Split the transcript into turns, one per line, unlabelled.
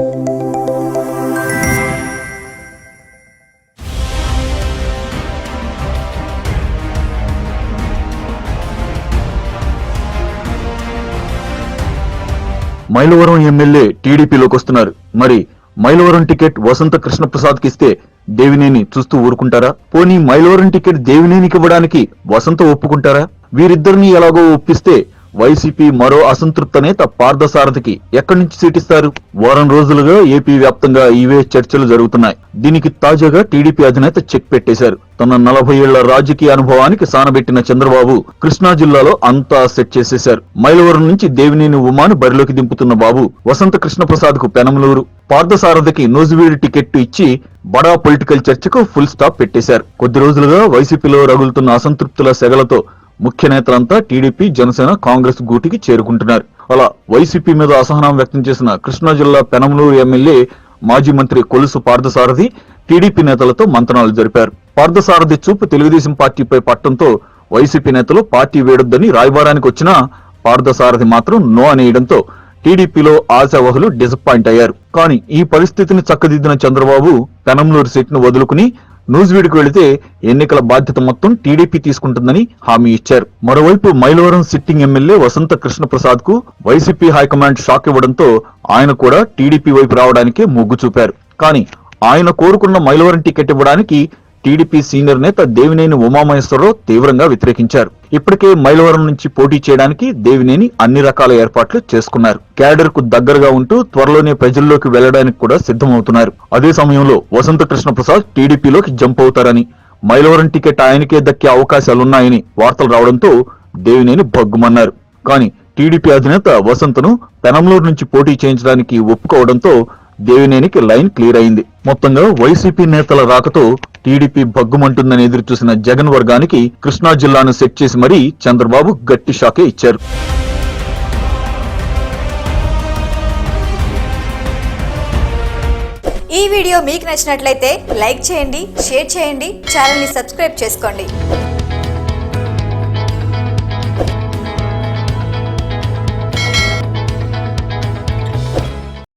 Mylavaram MLA టీడీపీలోకి వస్తున్నారు. మరి మైలవరం టికెట్ వసంత కృష్ణప్రసాద్కి ఇస్తే దేవినేని చూస్తూ ఊరుకుంటారా? పోనీ మైలవరం టికెట్ దేవినేనికి ఇవ్వడానికి వసంత ఒప్పుకుంటారా? వీరిద్దరిని ఎలాగో ఒప్పిస్తే వైసీపీ మరో అసంతృప్త నేత పార్థసారథికి ఎక్కడి నుంచి సీటిస్తారు? వారం రోజులుగా ఏపీ వ్యాప్తంగా ఇవే చర్చలు జరుగుతున్నాయి. దీనికి తాజాగా టీడీపీ అధినేత చెక్ పెట్టేశారు. తన నలభై ఏళ్ళ రాజకీయ అనుభవానికి సానబెట్టిన చంద్రబాబు కృష్ణా జిల్లాలో అంతా సెట్ చేసేశారు. మైలవరం నుంచి దేవినేని ఉమాను బరిలోకి దింపుతున్న బాబు వసంత కృష్ణప్రసాద్కు పెనమలూరు. పార్థసారథికి నూజివీడు టికెట్ ఇచ్చి బడా పొలిటికల్ చర్చకు ఫుల్ స్టాప్ పెట్టేశారు. కొద్ది రోజులుగా వైసీపీలో రగులుతున్న అసంతృప్తుల సెగలతో ముఖ్య నేతలంతా టీడీపీ జనసేన కాంగ్రెస్ గూటికి చేరుకుంటున్నారు. అలా వైసీపీ మీద అసహనం వ్యక్తం చేసిన కృష్ణా జిల్లా పెనమలూరు ఎమ్మెల్యే మాజీ మంత్రి కొలుసు పార్థసారథి టీడీపీ నేతలతో మంతనాలు జరిపారు. పార్థసారథి చూపు తెలుగుదేశం పార్టీపై పట్టంతో వైసీపీ నేతలు పార్టీ వేడొద్దని రాయబారానికి వచ్చినా పార్థసారథి మాత్రం నో అనేయడంతో టీడీపీలో ఆశావహులు డిసప్పాయింట్ అయ్యారు. కానీ ఈ పరిస్థితిని చక్కదిద్దిన చంద్రబాబు పెనంలూరు సీట్ను వదులుకుని నూజివీడుకు వెళితే ఎన్నికల బాధ్యత మొత్తం టీడీపీ తీసుకుంటుందని హామీ ఇచ్చారు. మరోవైపు మైలవరం సిట్టింగ్ ఎమ్మెల్యే వసంత కృష్ణప్రసాద్కు వైసీపీ హైకమాండ్ షాక్ ఇవ్వడంతో ఆయన కూడా టీడీపీ వైపు రావడానికే మొగ్గు చూపారు. కానీ ఆయన కోరుకున్న మైలవరం టికెట్ ఇవ్వడానికి టీడీపీ సీనియర్ నేత దేవినేని ఉమామహేశ్వరరావు తీవ్రంగా వ్యతిరేకించారు. ఇప్పటికే మైలవరం నుంచి పోటీ చేయడానికి దేవినేని అన్ని రకాల ఏర్పాట్లు చేసుకున్నారు. క్యాడర్కు దగ్గరగా ఉంటూ త్వరలోనే ప్రజల్లోకి వెళ్ళడానికి కూడా సిద్ధమవుతున్నారు. అదే సమయంలో వసంత కృష్ణ ప్రసాద్ టీడీపీలోకి జంప్ అవుతారని మైలవరం టికెట్ ఆయనకే దక్కే అవకాశాలున్నాయని వార్తలు రావడంతో దేవినేని భగ్గుమన్నారు. కానీ టీడీపీ అధినేత వసంతను పెనంలూరు నుంచి పోటీ చేయించడానికి ఒప్పుకోవడంతో దేవినేనికి లైన్ క్లియర్ అయింది. మొత్తంగా వైసీపీ నేతల రాకతో టీడీపీ భగ్గుమంటుందని ఎదురు చూసిన జగన్ వర్గానికి కృష్ణా జిల్లాను సెట్ చేసి మరీ చంద్రబాబు గట్టి షాకే ఇచ్చారు.
ఈ వీడియో మీకు నచ్చినట్లయితే లైక్ చేయండి షేర్ చేయండి ఛానల్ని సబ్స్క్రైబ్ చేసుకోండి.